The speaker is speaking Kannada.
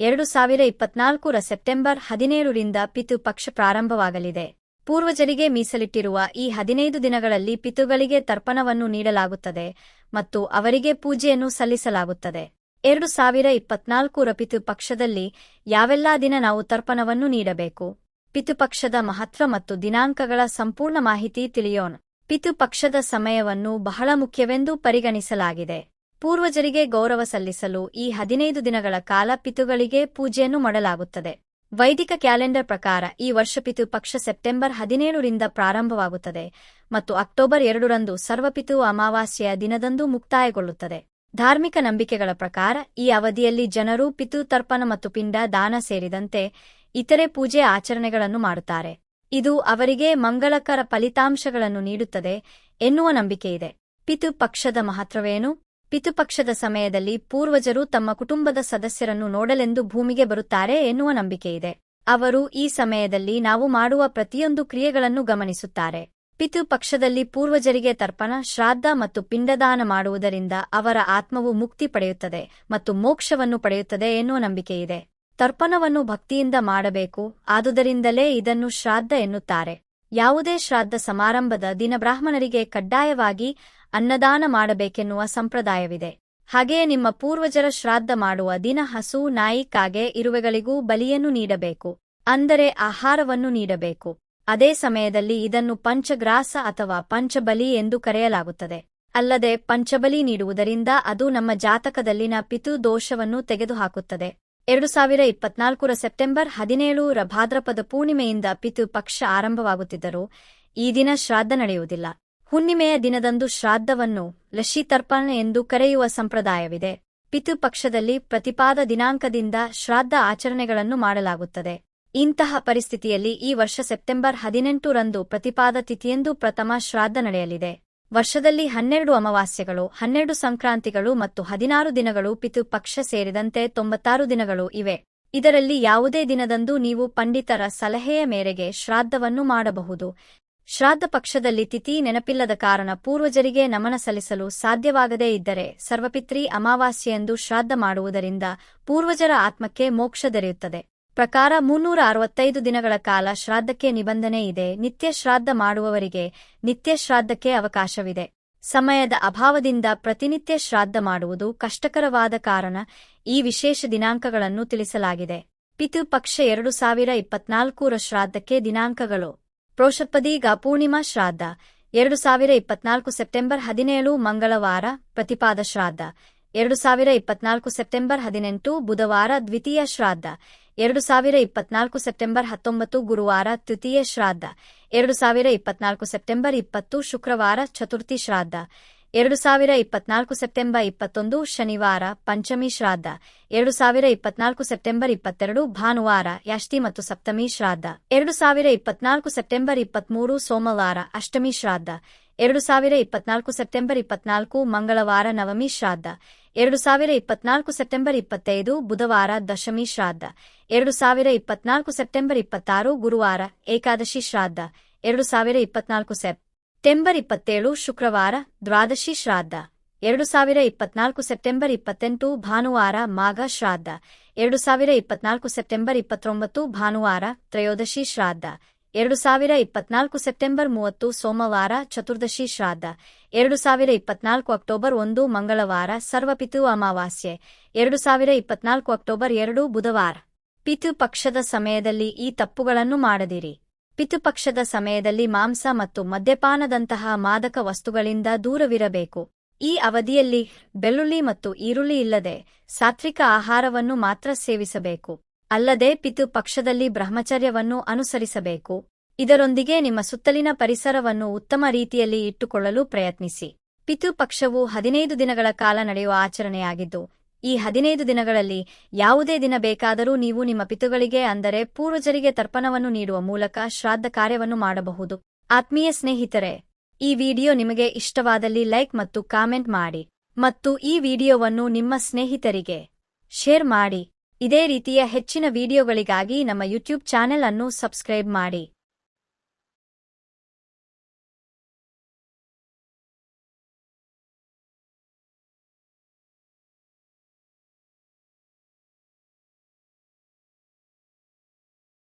ಎರಡು ಸಾವಿರ ಇಪ್ಪತ್ನಾಲ್ಕರ ಸೆಪ್ಟೆಂಬರ್ ಹದಿನೇಳರಿಂದ ಪಿತು ಪಕ್ಷ ಪ್ರಾರಂಭವಾಗಲಿದೆ. ಪೂರ್ವಜರಿಗೆ ಮೀಸಲಿಟ್ಟಿರುವ ಈ ಹದಿನೈದು ದಿನಗಳಲ್ಲಿ ಪಿತುಗಳಿಗೆ ತರ್ಪಣವನ್ನು ನೀಡಲಾಗುತ್ತದೆ ಮತ್ತು ಅವರಿಗೆ ಪೂಜೆಯನ್ನು ಸಲ್ಲಿಸಲಾಗುತ್ತದೆ. ಎರಡು ಸಾವಿರ ಇಪ್ಪತ್ನಾಲ್ಕರ ಪಿತು ಪಕ್ಷದಲ್ಲಿ ಯಾವೆಲ್ಲಾ ದಿನ ನಾವು ತರ್ಪಣವನ್ನು ನೀಡಬೇಕು? ಪಿತೃಪಕ್ಷದ ಮಹತ್ವ ಮತ್ತು ದಿನಾಂಕಗಳ ಸಂಪೂರ್ಣ ಮಾಹಿತಿ ತಿಳಿಯೋಣ. ಪಿತೃಪಕ್ಷದ ಸಮಯವನ್ನು ಬಹಳ ಮುಖ್ಯವೆಂದು ಪರಿಗಣಿಸಲಾಗಿದೆ. ಪೂರ್ವಜರಿಗೆ ಗೌರವ ಸಲ್ಲಿಸಲು ಈ ಹದಿನೈದು ದಿನಗಳ ಕಾಲ ಪಿತುಗಳಿಗೆ ಪೂಜೆಯನ್ನು ಮಾಡಲಾಗುತ್ತದೆ. ವೈದಿಕ ಕ್ಯಾಲೆಂಡರ್ ಪ್ರಕಾರ ಈ ವರ್ಷ ಪಿತೃಪಕ್ಷ ಸೆಪ್ಟೆಂಬರ್ ಹದಿನೇಳರಿಂದ ಪ್ರಾರಂಭವಾಗುತ್ತದೆ ಮತ್ತು ಅಕ್ಟೋಬರ್ ಎರಡರಂದು ಸರ್ವಪಿತು ಅಮಾವಾಸ್ಯೆಯ ದಿನದಂದು ಮುಕ್ತಾಯಗೊಳ್ಳುತ್ತದೆ. ಧಾರ್ಮಿಕ ನಂಬಿಕೆಗಳ ಪ್ರಕಾರ ಈ ಅವಧಿಯಲ್ಲಿ ಜನರು ಪಿತು ತರ್ಪಣ ಮತ್ತು ಪಿಂಡ ದಾನ ಸೇರಿದಂತೆ ಇತರೆ ಪೂಜೆ ಆಚರಣೆಗಳನ್ನು ಮಾಡುತ್ತಾರೆ. ಇದು ಅವರಿಗೆ ಮಂಗಳಕರ ಫಲಿತಾಂಶಗಳನ್ನು ನೀಡುತ್ತದೆ ಎನ್ನುವ ನಂಬಿಕೆಯಿದೆ. ಪಿತು ಪಕ್ಷದ ಮಹತ್ವವೇನು? ಪಿತೃಪಕ್ಷದ ಸಮಯದಲ್ಲಿ ಪೂರ್ವಜರು ತಮ್ಮ ಕುಟುಂಬದ ಸದಸ್ಯರನ್ನು ನೋಡಲೆಂದು ಭೂಮಿಗೆ ಬರುತ್ತಾರೆ ಎನ್ನುವ ನಂಬಿಕೆಯಿದೆ ಅವರು ಈ ಸಮಯದಲ್ಲಿ ನಾವು ಮಾಡುವ ಪ್ರತಿಯೊಂದು ಕ್ರಿಯೆಗಳನ್ನು ಗಮನಿಸುತ್ತಾರೆ. ಪಿತೃಪಕ್ಷದಲ್ಲಿ ಪೂರ್ವಜರಿಗೆ ತರ್ಪಣ, ಶ್ರಾದ್ದ ಮತ್ತು ಪಿಂಡದಾನ ಮಾಡುವುದರಿಂದ ಅವರ ಆತ್ಮವು ಮುಕ್ತಿ ಪಡೆಯುತ್ತದೆ ಮತ್ತು ಮೋಕ್ಷವನ್ನು ಪಡೆಯುತ್ತದೆ ಎನ್ನುವ ನಂಬಿಕೆಯಿದೆ ತರ್ಪಣವನ್ನು ಭಕ್ತಿಯಿಂದ ಮಾಡಬೇಕು, ಆದುದರಿಂದಲೇ ಇದನ್ನು ಶ್ರಾದ್ದ ಎನ್ನುತ್ತಾರೆ. ಯಾವುದೇ ಶ್ರಾದ್ದ ಸಮಾರಂಭದ ದಿನ ಬ್ರಾಹ್ಮಣರಿಗೆ ಕಡ್ಡಾಯವಾಗಿ ಅನ್ನದಾನ ಮಾಡಬೇಕೆನ್ನುವ ಸಂಪ್ರದಾಯವಿದೆ. ಹಾಗೆಯೇ ನಿಮ್ಮ ಪೂರ್ವಜರ ಶ್ರಾದ್ದ ಮಾಡುವ ದಿನ ಹಸು, ನಾಯಿ, ಕಾಗೆ ಇರುವೆಗಳಿಗೂ ಬಲಿಯನ್ನು ನೀಡಬೇಕು, ಅಂದರೆ ಆಹಾರವನ್ನು ನೀಡಬೇಕು. ಅದೇ ಸಮಯದಲ್ಲಿ ಇದನ್ನು ಪಂಚಗ್ರಾಸ ಅಥವಾ ಪಂಚಬಲಿ ಎಂದು ಕರೆಯಲಾಗುತ್ತದೆ. ಅಲ್ಲದೆ ಪಂಚಬಲಿ ನೀಡುವುದರಿಂದ ಅದು ನಮ್ಮ ಜಾತಕದಲ್ಲಿನ ಪಿತೃದೋಷವನ್ನು ತೆಗೆದುಹಾಕುತ್ತದೆ. ಎರಡು ಸಾವಿರ ಇಪ್ಪತ್ನಾಲ್ಕರ ಸೆಪ್ಟೆಂಬರ್ ಹದಿನೇಳು ರ ಭಾದ್ರಪದ ಪೂರ್ಣಿಮೆಯಿಂದ ಪಿತೃ ಪಕ್ಷ ಆರಂಭವಾಗುತ್ತಿದ್ದರೂ ಈ ದಿನ ಶ್ರಾದ್ದ ನಡೆಯುವುದಿಲ್ಲ. ಹುಣ್ಣಿಮೆಯ ದಿನದಂದು ಶ್ರಾದ್ದವನ್ನು ಲಶಿತರ್ಪಣೆ ಎಂದು ಕರೆಯುವ ಸಂಪ್ರದಾಯವಿದೆ. ಪಿತೃಪಕ್ಷದಲ್ಲಿ ಪ್ರತಿಪಾದ ದಿನಾಂಕದಿಂದ ಶ್ರಾದ್ದ ಆಚರಣೆಗಳನ್ನು ಮಾಡಲಾಗುತ್ತದೆ. ಇಂತಹ ಪರಿಸ್ಥಿತಿಯಲ್ಲಿ ಈ ವರ್ಷ ಸೆಪ್ಟೆಂಬರ್ ಹದಿನೆಂಟರಂದು ಪ್ರತಿಪಾದ ತಿಥಿಯೆಂದು ಪ್ರಥಮ ಶ್ರಾದ್ದ ನಡೆಯಲಿದೆ. ವರ್ಷದಲ್ಲಿ ಹನ್ನೆರಡು ಅಮಾವಾಸ್ಯೆಗಳು, ಹನ್ನೆರಡು ಸಂಕ್ರಾಂತಿಗಳು ಮತ್ತು ಹದಿನಾರು ದಿನಗಳು ಪಿತೃಪಕ್ಷ ಸೇರಿದಂತೆ ತೊಂಬತ್ತಾರು ದಿನಗಳು ಇವೆ. ಇದರಲ್ಲಿ ಯಾವುದೇ ದಿನದಂದು ನೀವು ಪಂಡಿತರ ಸಲಹೆಯ ಮೇರೆಗೆ ಶ್ರಾದ್ದವನ್ನು ಮಾಡಬಹುದು. ಶ್ರಾದ್ದ ಪಕ್ಷದಲ್ಲಿ ತಿಥಿ ನೆನಪಿಲ್ಲದ ಕಾರಣ ಪೂರ್ವಜರಿಗೆ ನಮನ ಸಲ್ಲಿಸಲು ಸಾಧ್ಯವಾಗದೇ ಇದ್ದರೆ ಸರ್ವಪಿತ್ರಿ ಅಮಾವಾಸ್ಯೆಯೆಂದು ಶ್ರಾದ್ದ ಮಾಡುವುದರಿಂದ ಪೂರ್ವಜರ ಆತ್ಮಕ್ಕೆ ಮೋಕ್ಷ ದೊರೆಯುತ್ತದೆ. ಪ್ರಕಾರ ಮುನ್ನೂರ ಅರವತ್ತೈದು ದಿನಗಳ ಕಾಲ ಶ್ರಾದ್ದಕ್ಕೆ ನಿಬಂಧನೆ ಇದೆ. ನಿತ್ಯ ಶ್ರಾದ್ದ ಮಾಡುವವರಿಗೆ ನಿತ್ಯ ಶ್ರಾದ್ದಕ್ಕೆ ಅವಕಾಶವಿದೆ. ಸಮಯದ ಅಭಾವದಿಂದ ಪ್ರತಿನಿತ್ಯ ಶ್ರಾದ್ದ ಮಾಡುವುದು ಕಷ್ಟಕರವಾದ ಕಾರಣ ಈ ವಿಶೇಷ ದಿನಾಂಕಗಳನ್ನು ತಿಳಿಸಲಾಗಿದೆ. ಪಿತೃಪಕ್ಷ ಎರಡು ಸಾವಿರ ಇಪ್ಪತ್ನಾಲ್ಕೂರ ಶ್ರಾದ್ದಕ್ಕೆ ದಿನಾಂಕಗಳು. ಪ್ರೋಷಪದೀಗ ಪೂರ್ಣಿಮಾ ಶ್ರಾದ್ದ. ಎರಡು ಸಾವಿರ ಇಪ್ಪತ್ನಾಲ್ಕು ಸೆಪ್ಟೆಂಬರ್ ಹದಿನೇಳು ಮಂಗಳವಾರ ಪ್ರತಿಪಾದ ಶ್ರಾದ್ದ. ಎರಡು ಸಾವಿರ ಇಪ್ಪತ್ನಾಲ್ಕು ಸೆಪ್ಟೆಂಬರ್ ಹದಿನೆಂಟು ಬುಧವಾರ ದ್ವಿತೀಯ ಶ್ರಾದ್ದ. ಎರಡು ಸಾವಿರ ಇಪ್ಪತ್ನಾಲ್ಕು ಸೆಪ್ಟೆಂಬರ್ ಹತ್ತೊಂಬತ್ತು ಗುರುವಾರ ತೃತೀಯ ಶ್ರಾದ್ದ. ಎರಡು ಸಾವಿರ ಇಪ್ಪತ್ನಾಲ್ಕು ಸೆಪ್ಟೆಂಬರ್ ಇಪ್ಪತ್ತು ಶುಕ್ರವಾರ ಚತುರ್ಥಿ ಶ್ರಾದ್ದ. ಎರಡು ಸಾವಿರ ಇಪ್ಪತ್ನಾಲ್ಕು ಸೆಪ್ಟೆಂಬರ್ ಇಪ್ಪತ್ತೊಂದು ಶನಿವಾರ ಪಂಚಮಿ ಶ್ರಾದ್ದ. ಎರಡು ಸಾವಿರ ಇಪ್ಪತ್ನಾಲ್ಕು ಸೆಪ್ಟೆಂಬರ್ ಇಪ್ಪತ್ತೆರಡು ಭಾನುವಾರ ಯಷ್ಟಿ ಮತ್ತು ಸಪ್ತಮಿ ಶ್ರಾದ್ದ. ಎರಡು ಸಾವಿರ ಇಪ್ಪತ್ನಾಲ್ಕು ಸೆಪ್ಟೆಂಬರ್ ಇಪ್ಪತ್ಮೂರು ಸೋಮವಾರ ಅಷ್ಟಮಿ ಶ್ರಾದ್ದ. ಎರಡು ಸಾವಿರ ಇಪ್ಪತ್ನಾಲ್ಕು ಸೆಪ್ಟೆಂಬರ್ ಇಪ್ಪತ್ನಾಲ್ಕು ಮಂಗಳವಾರ ನವಮಿ ಶ್ರಾದ್ದ. ಎರಡು ಸಾವಿರ ಇಪ್ಪತ್ನಾಲ್ಕು ಸೆಪ್ಟೆಂಬರ್ ಇಪ್ಪತ್ತೈದು ಬುಧವಾರ ದಶಮಿ ಶ್ರಾದ್ದ. ಎರಡು ಸಾವಿರ ಇಪ್ಪತ್ನಾಲ್ಕು ಸೆಪ್ಟೆಂಬರ್ ಇಪ್ಪತ್ತಾರು ಗುರುವಾರ ಏಕಾದಶಿ ಶ್ರಾದ್ದ. ಎರಡು ಸಾವಿರ ಇಪ್ಪತ್ನಾಲ್ಕು ಸೆಪ್ಟೆಂಬರ್ ಇಪ್ಪತ್ತೇಳು ಶುಕ್ರವಾರ ದ್ವಾದಶಿ ಶ್ರಾದ್ದ. ಎರಡು ಸಾವಿರ ಇಪ್ಪತ್ನಾಲ್ಕು ಸೆಪ್ಟೆಂಬರ್ ಇಪ್ಪತ್ತೆಂಟು ಭಾನುವಾರ ಮಾಘ ಶ್ರಾದ್ದ. ಎರಡು ಸಾವಿರ ಇಪ್ಪತ್ನಾಲ್ಕು ಸೆಪ್ಟೆಂಬರ್ ಇಪ್ಪತ್ತೊಂಬತ್ತು ಭಾನುವಾರ ತ್ರಯೋದಶಿ ಶ್ರಾದ್ದ. ಎರಡು ಸಾವಿರ ಇಪ್ಪತ್ನಾಲ್ಕು ಸೆಪ್ಟೆಂಬರ್ ಮೂವತ್ತು, ಸೋಮವಾರ, ಚತುರ್ದಶಿ ಶ್ರಾದ್ದ. ಎರಡು ಸಾವಿರ ಇಪ್ಪತ್ನಾಲ್ಕು ಅಕ್ಟೋಬರ್ ಒಂದು, ಮಂಗಳವಾರ ಸರ್ವಪಿತು ಅಮಾವಾಸ್ಯೆ. ಎರಡು ಸಾವಿರ ಇಪ್ಪತ್ನಾಲ್ಕು ಅಕ್ಟೋಬರ್ ಎರಡು, ಬುಧವಾರ. ಪಿತೃಪಕ್ಷದ ಸಮಯದಲ್ಲಿ ಈ ತಪ್ಪುಗಳನ್ನು ಮಾಡದಿರಿ. ಪಿತೃಪಕ್ಷದ ಸಮಯದಲ್ಲಿ ಮಾಂಸ ಮತ್ತು ಮದ್ಯಪಾನದಂತಹ ಮಾದಕ ವಸ್ತುಗಳಿಂದ ದೂರವಿರಬೇಕು. ಈ ಅವಧಿಯಲ್ಲಿ ಬೆಳ್ಳುಳ್ಳಿ ಮತ್ತು ಈರುಳ್ಳಿ ಇಲ್ಲದೆ ಸಾತ್ವಿಕ ಆಹಾರವನ್ನು ಮಾತ್ರ ಸೇವಿಸಬೇಕು. ಅಲ್ಲದೆ ಪಿತು ಪಕ್ಷದಲ್ಲಿ ಬ್ರಹ್ಮಚರ್ಯವನ್ನು ಅನುಸರಿಸಬೇಕು. ಇದರೊಂದಿಗೆ ನಿಮ್ಮ ಸುತ್ತಲಿನ ಪರಿಸರವನ್ನು ಉತ್ತಮ ರೀತಿಯಲ್ಲಿ ಇಟ್ಟುಕೊಳ್ಳಲು ಪ್ರಯತ್ನಿಸಿ. ಪಿತು ಪಕ್ಷವು ಹದಿನೈದು ದಿನಗಳ ಕಾಲ ನಡೆಯುವ ಆಚರಣೆಯಾಗಿದ್ದು, ಈ ಹದಿನೈದು ದಿನಗಳಲ್ಲಿ ಯಾವುದೇ ದಿನ ಬೇಕಾದರೂ ನೀವು ನಿಮ್ಮ ಪಿತುಗಳಿಗೆ ಅಂದರೆ ಪೂರ್ವಜರಿಗೆ ತರ್ಪಣವನ್ನು ನೀಡುವ ಮೂಲಕ ಶ್ರಾದ್ದ ಕಾರ್ಯವನ್ನು ಮಾಡಬಹುದು. ಆತ್ಮೀಯ ಸ್ನೇಹಿತರೆ, ಈ ವಿಡಿಯೋ ನಿಮಗೆ ಇಷ್ಟವಾದಲ್ಲಿ ಲೈಕ್ ಮತ್ತು ಕಾಮೆಂಟ್ ಮಾಡಿ ಮತ್ತು ಈ ವಿಡಿಯೋವನ್ನು ನಿಮ್ಮ ಸ್ನೇಹಿತರಿಗೆ ಶೇರ್ ಮಾಡಿ. ಇದೇ ರೀತಿಯ ಹೆಚ್ಚಿನ ವಿಡಿಯೋಗಳಿಗಾಗಿ ನಮ್ಮ ಯೂಟ್ಯೂಬ್ ಚಾನೆಲ್ ಅನ್ನು ಸಬ್ಸ್ಕ್ರೈಬ್ ಮಾಡಿ.